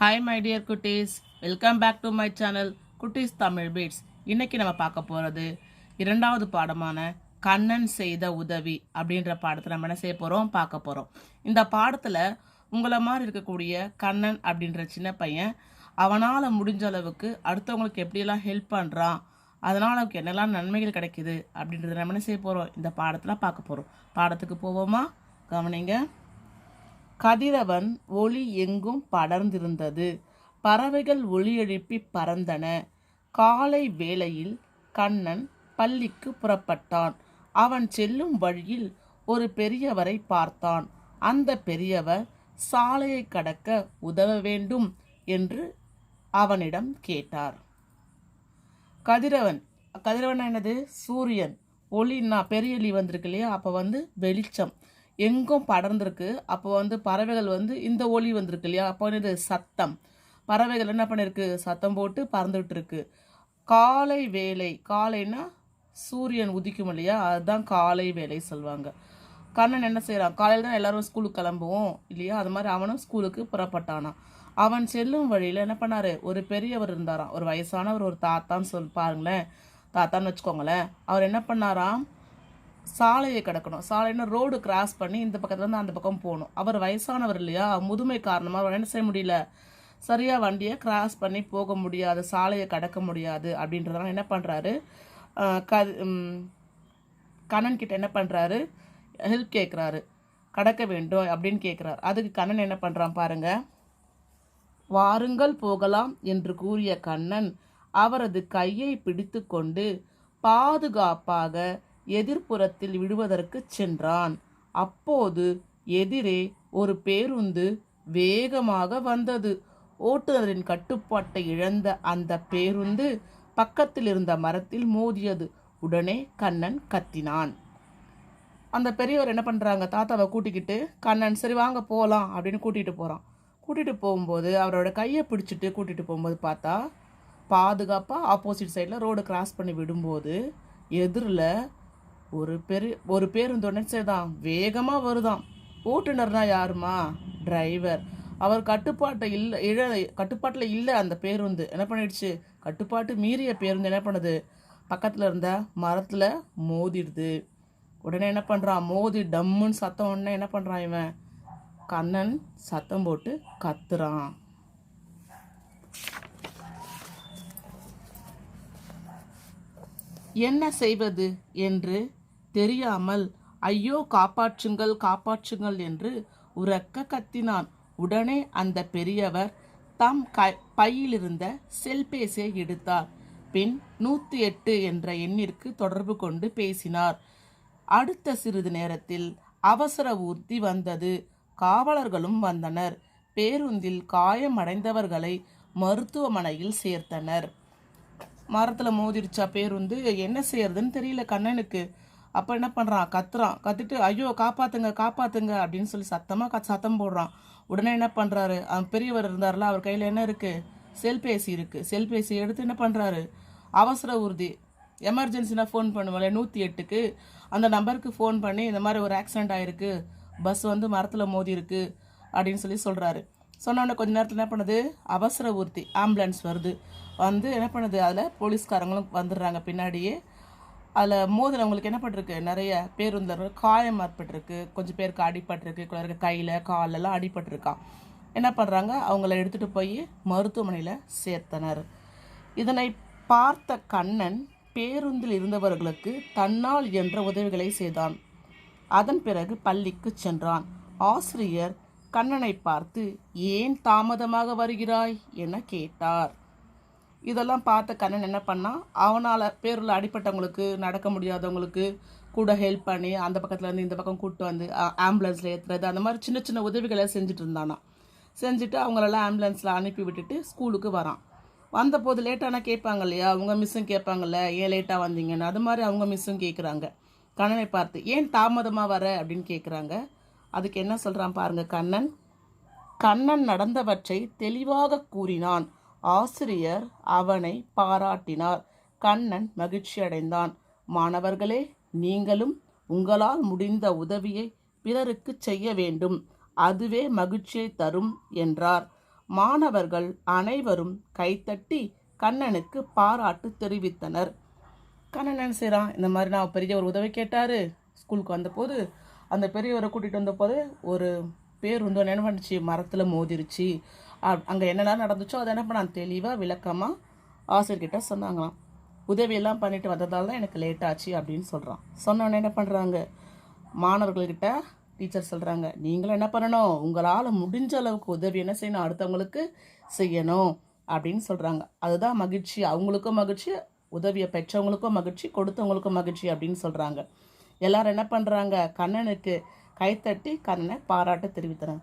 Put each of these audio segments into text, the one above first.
Hi my dear குட்டீஸ் welcome back to my channel Kutties Tamil beats இன்னைக்கு நம்ம பார்க்க போகிறது இரண்டாவது பாடமான கண்ணன் செய்த உதவி அப்படின்ற பாடத்தை நம்ம என்ன செய்ய போகிறோம் பார்க்க போகிறோம் இந்த பாடத்தில் உங்களை மாதிரி இருக்கக்கூடிய கண்ணன் அப்படின்ற சின்ன பையன் அவனால் முடிஞ்ச அளவுக்கு அடுத்தவங்களுக்கு எப்படியெல்லாம் ஹெல்ப் பண்ணுறான் அதனால் அவனுக்கு என்னெல்லாம் நன்மைகள் கிடைக்குது அப்படின்றத நம்ம என்ன செய்ய போகிறோம் இந்த பாடத்தில் பார்க்க போகிறோம் பாடத்துக்கு போவோமா? கவனிங்க. கதிரவன் ஒளி எங்கும் படர்ந்திருந்தது. பறவைகள் ஒளி எழுப்பி பறந்தன. காலை வேளையில் கண்ணன் பள்ளிக்கு புறப்பட்டான். அவன் செல்லும் வழியில் ஒரு பெரியவரை பார்த்தான். அந்த பெரியவர் சாலையை கடக்க உதவ வேண்டும் என்று அவனிடம் கேட்டார். கதிரவன் கதிரவன் என்னது? சூரியன். ஒளின்னா பெரிய ஒளி வந்திருக்கு இல்லையா? அப்போ வந்து வெளிச்சம். எங்கும் படர்ந்திருக்கு. அப்போ வந்து பறவைகள் வந்து இந்த ஒளி வந்திருக்கு இல்லையா? அப்போ இது சத்தம். பறவைகள் என்ன பண்ணியிருக்கு சத்தம் போட்டு பறந்துட்டு இருக்கு காலை வேலை காலைன்னா சூரியன் உதிக்கும் இல்லையா? அதுதான் காலை வேலை சொல்லுவாங்க. கண்ணன் என்ன செய்கிறான் காலையில் தான் எல்லாரும் ஸ்கூலுக்கு கிளம்புவோம் இல்லையா? அது மாதிரி அவனும் ஸ்கூலுக்கு புறப்பட்டானான் அவன் செல்லும் வழியில் என்ன பண்ணார்? ஒரு பெரியவர் இருந்தாராம். ஒரு வயசானவர் ஒரு தாத்தான்னு சொல் பாருங்களேன். தாத்தான்னு வச்சுக்கோங்களேன். அவர் என்ன பண்ணாராம்? சாலையை கடக்கணும். சாலைன்னு ரோடு கிராஸ் பண்ணி இந்த பக்கத்துல இருந்து அந்த பக்கம் போகணும். அவர் வயசானவர் இல்லையா? முதுமை காரணமாக அவர் என்ன செய்ய முடியல? சரியா வண்டியை கிராஸ் பண்ணி போக முடியாது சாலையை கடக்க முடியாது அப்படின்றதுனால என்ன பண்ணுறாரு க கண்ணன் கிட்ட என்ன பண்ணுறாரு ஹெல்ப் கேட்குறாரு கடக்க வேண்டும் அப்படின்னு கேட்குறாரு அதுக்கு கண்ணன் என்ன பண்ணுறான் பாருங்க. வாருங்கள் போகலாம் என்று கூறிய கண்ணன் அவரது கையை பிடித்துக்கொண்டு பாதுகாப்பாக எதிர்ப்புறத்தில் விடுவதற்கு சென்றான். அப்போது எதிரே ஒரு பேருந்து வேகமாக வந்தது. ஓட்டுநரின் கட்டுப்பாட்டை இழந்த அந்த பேருந்து பக்கத்தில் இருந்த மரத்தில் மோதியது. உடனே கண்ணன் கத்தினான். அந்த பெரியவர் என்ன பண்ணுறாங்க தாத்தாவை கூட்டிக்கிட்டு கண்ணன் சரி வாங்க போகலாம் அப்படின்னு கூட்டிகிட்டு போகிறான் கூட்டிகிட்டு போகும்போது அவரோட கையை பிடிச்சிட்டு கூட்டிகிட்டு போகும்போது பார்த்தா பாதுகாப்பாக ஆப்போசிட் சைடில் ரோடு கிராஸ் பண்ணி விடும்போது எதிரில் ஒரு பெரு ஒரு பேருந்து உடனே வேகமாக வருதாம். ஓட்டுநர்னா யாருமா? டிரைவர். அவர் கட்டுப்பாட்டை இல்லை இழ கட்டுப்பாட்டில் இல்லை அந்த பேருந்து. என்ன பண்ணிடுச்சு? கட்டுப்பாட்டு மீறிய பேருந்து என்ன பண்ணுது? பக்கத்தில் இருந்த மரத்தில் மோதிடுது. உடனே என்ன பண்ணுறான் மோதி டம்முன்னு சத்தம் உடனே என்ன பண்ணுறான் இவன்? கண்ணன் சத்தம் போட்டு கத்துறான். என்ன செய்வது? என்று தெரியாமல் ஐயோ காப்பாற்றுங்கள் காப்பாற்றுங்கள் என்று உரக்க கத்தினான். உடனே அந்த பெரியவர் தம் க பையிலிருந்த செல்பேசியை எடுத்தார். பின் நூற்றி எட்டு என்ற எண்ணிற்கு தொடர்பு கொண்டு பேசினார். அடுத்த சிறிது நேரத்தில் அவசர ஊர்தி வந்தது. காவலர்களும் வந்தனர். பேருந்தில் காயமடைந்தவர்களை மருத்துவமனையில் சேர்த்தனர். மரத்தில் மோதிருச்சா பேருந்து? என்ன செய்யறதுன்னு தெரியல கண்ணனுக்கு. அப்போ என்ன பண்ணுறான் கத்துறான். கத்துட்டு ஐயோ காப்பாத்துங்க காப்பாத்துங்க அப்படின்னு சொல்லி சத்தமாக க சத்தம் போடுறான். உடனே என்ன பண்ணுறாரு அவன் பெரியவர் இருந்தார்ல அவர் கையில் என்ன இருக்குது செல்பேசி இருக்குது செல்பேசி எடுத்து என்ன பண்ணுறாரு அவசர ஊர்தி எமர்ஜென்சினா ஃபோன் பண்ணுவோம்ல நூற்றி எட்டுக்கு. அந்த நம்பருக்கு ஃபோன் பண்ணி இந்த மாதிரி ஒரு ஆக்சிடென்ட் ஆயிருக்கு. பஸ் வந்து மரத்தில் மோதி இருக்கு அப்படின்னு சொல்லி சொல்கிறாரு சொன்னோடனே கொஞ்ச நேரத்தில் என்ன பண்ணுது? அவசர ஊர்த்தி ஆம்புலன்ஸ் வருது. வந்து என்ன பண்ணுது? அதில் போலீஸ்காரங்களும் வந்துடுறாங்க பின்னாடியே. அதில் மோதினவங்களுக்கு என்ன பண்ணிருக்கு நிறைய பேருந்தில் காயம் ஏற்பட்டிருக்கு. கொஞ்சம் பேருக்கு அடிபட்டிருக்கு. குழந்தைக்கு கையில் காலெல்லாம் அடிபட்டிருக்கான் என்ன பண்ணுறாங்க அவங்கள எடுத்துகிட்டு போய் மருத்துவமனையில் சேர்த்தனர். இதனை பார்த்த கண்ணன் பேருந்தில் இருந்தவர்களுக்கு தன்னால் என்ற உதவிகளை செய்தான். அதன் பிறகு பள்ளிக்கு சென்றான். ஆசிரியர் கண்ணனை பார்த்து ஏன் தாமதமாக வருகிறாய்? என கேட்டார். இதெல்லாம் பார்த்த கண்ணன் என்ன பண்ணான்? அவனால் பேரில் அடிப்பட்டவங்களுக்கு நடக்க முடியாதவங்களுக்கு கூட ஹெல்ப் பண்ணி அந்த பக்கத்துலேருந்து இந்த பக்கம் கூப்பிட்டு வந்து ஆம்புலன்ஸில் ஏற்றுறது அந்த மாதிரி சின்ன சின்ன உதவிகளை செஞ்சுட்டு இருந்தானா. செஞ்சுட்டு அவங்களெல்லாம் ஆம்புலன்ஸில் அனுப்பி விட்டுட்டு ஸ்கூலுக்கு வரான். வந்தபோது லேட்டானா கேட்பாங்க இல்லையா? அவங்க மிஸ்ஸும் கேட்பாங்கல்ல ஏன் லேட்டாக வந்தீங்கன்னு? அது மாதிரி அவங்க மிஸ்ஸும் கேட்குறாங்க கண்ணனை பார்த்து ஏன் தாமதமாக வர? அப்படின்னு கேட்குறாங்க அதுக்கு என்ன சொல்கிறான் பாருங்கள் கண்ணன். கண்ணன் நடந்தவற்றை தெளிவாக கூறினான். ஆசிரியர் அவனை பாராட்டினார். கண்ணன் மகிழ்ச்சி அடைந்தான் மாணவர்களே நீங்களும் உங்களால் முடிந்த உதவியை பிறருக்கு செய்ய வேண்டும். அதுவே மகிழ்ச்சியை தரும் என்றார். மாணவர்கள் அனைவரும் கைத்தட்டி கண்ணனுக்கு பாராட்டு தெரிவித்தனர். கண்ணன் என்ன செய்கிறான் இந்த மாதிரி நான் பெரிய ஒரு உதவி கேட்டார். ஸ்கூலுக்கு வந்தபோது அந்த பெரியவரை கூட்டிகிட்டு வந்தபோது ஒரு பேருந்து வந்து என்ன பண்ணுச்சு? மரத்தில் மோதிருச்சு. அங்கே என்னென்ன நடந்துச்சோ அதை என்ன பண்ணான்? தெளிவாக விளக்கமாக ஆசிரியர்கிட்ட சொன்னாங்களாம். உதவியெல்லாம் பண்ணிட்டு வந்ததால் தான் எனக்கு லேட் ஆச்சு அப்படின்னு சொல்கிறான் சொன்னோன்னே என்ன பண்ணுறாங்க மாணவர்கள்கிட்ட டீச்சர் சொல்கிறாங்க நீங்களும் என்ன பண்ணணும்? உங்களால் முடிஞ்ச அளவுக்கு உதவி என்ன செய்யணும்? அடுத்தவங்களுக்கு செய்யணும். அப்படின்னு சொல்கிறாங்க அதுதான் மகிழ்ச்சி. அவங்களுக்கும் மகிழ்ச்சி உதவியை பெற்றவங்களுக்கும் மகிழ்ச்சி கொடுத்தவங்களுக்கும் மகிழ்ச்சி அப்படின்னு சொல்கிறாங்க எல்லாரும் என்ன பண்ணுறாங்க கண்ணனுக்கு கைத்தட்டி கண்ணனை பாராட்டு தெரிவித்துறாங்க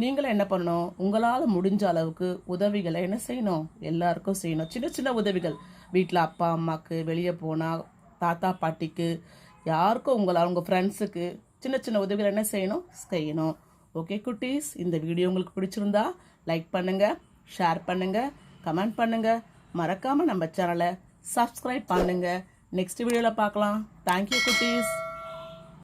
நீங்களும் என்ன பண்ணணும்? உங்களால் முடிஞ்ச அளவுக்கு உதவிகளை என்ன செய்யணும்? எல்லாருக்கும் செய்யணும். சின்ன சின்ன உதவிகள். வீட்டில் அப்பா அம்மாவுக்கு வெளியே போனால் தாத்தா பாட்டிக்கு யாருக்கும் உங்களால் உங்கள் ஃப்ரெண்ட்ஸுக்கு சின்ன சின்ன உதவிகள் என்ன செய்யணும்? செய்யணும். ஓகே குட்டீஸ் இந்த வீடியோ உங்களுக்கு பிடிச்சிருந்தா லைக் பண்ணுங்கள் ஷேர் பண்ணுங்கள் கமெண்ட் பண்ணுங்கள் மறக்காமல் நம்ம சேனலை சப்ஸ்கிரைப் பண்ணுங்கள் நெக்ஸ்ட் வீடியோவில் பார்க்கலாம். தேங்க்யூ குட்டீஸ்.